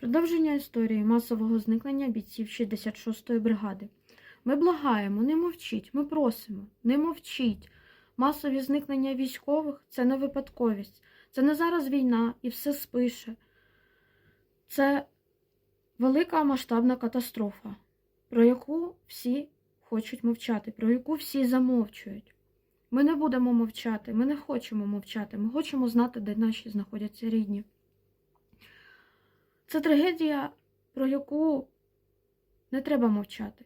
Продовження історії масового зникнення бійців 66-ї бригади. Ми благаємо, не мовчіть, ми просимо, не мовчіть. Масові зникнення військових це не випадковість. Це не зараз війна і все спише. Це велика масштабна катастрофа, про яку всі хочуть мовчати, про яку всі замовчують. Ми не будемо мовчати, ми не хочемо мовчати, ми хочемо знати, де наші знаходяться рідні. Це трагедія, про яку не треба мовчати.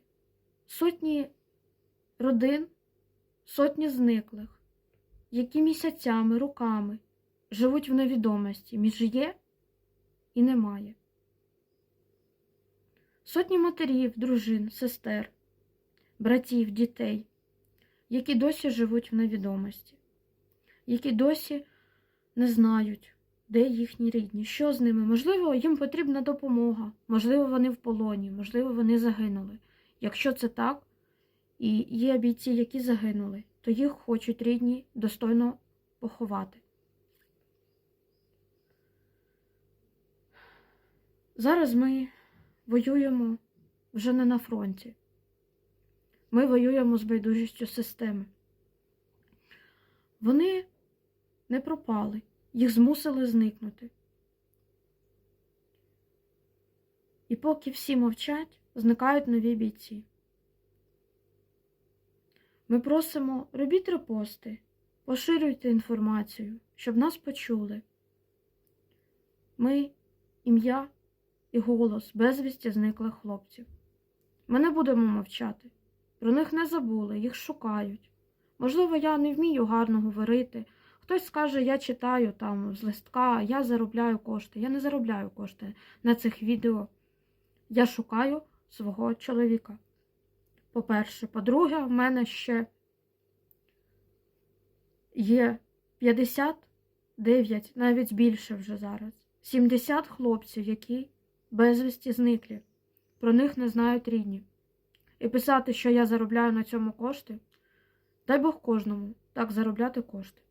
Сотні родин, сотні зниклих, які місяцями, роками живуть в невідомості між є і немає. Сотні матерів, дружин, сестер, братів, дітей, які досі живуть в невідомості, які досі не знають, де їхні рідні, що з ними. Можливо, їм потрібна допомога, можливо, вони в полоні, можливо, вони загинули. Якщо це так, і є бійці, які загинули, то їх хочуть рідні достойно поховати. Зараз ми воюємо вже не на фронті. Ми воюємо з байдужістю системи. Вони не пропали, їх змусили зникнути. І поки всі мовчать, зникають нові бійці. Ми просимо, робіть репости, поширюйте інформацію, щоб нас почули. Ми ім'я і голос безвісті зниклих хлопців. Ми не будемо мовчати. Про них не забули, їх шукають. Можливо, я не вмію гарно говорити. Хтось скаже, я читаю там з листка, я заробляю кошти. Я не заробляю кошти на цих відео. Я шукаю свого чоловіка. По-перше, по-друге, в мене ще є 59, навіть більше вже зараз. 70 хлопців, які безвісті зниклі. Про них не знають рідні. І писати, що я заробляю на цьому кошти, дай Бог кожному так заробляти кошти.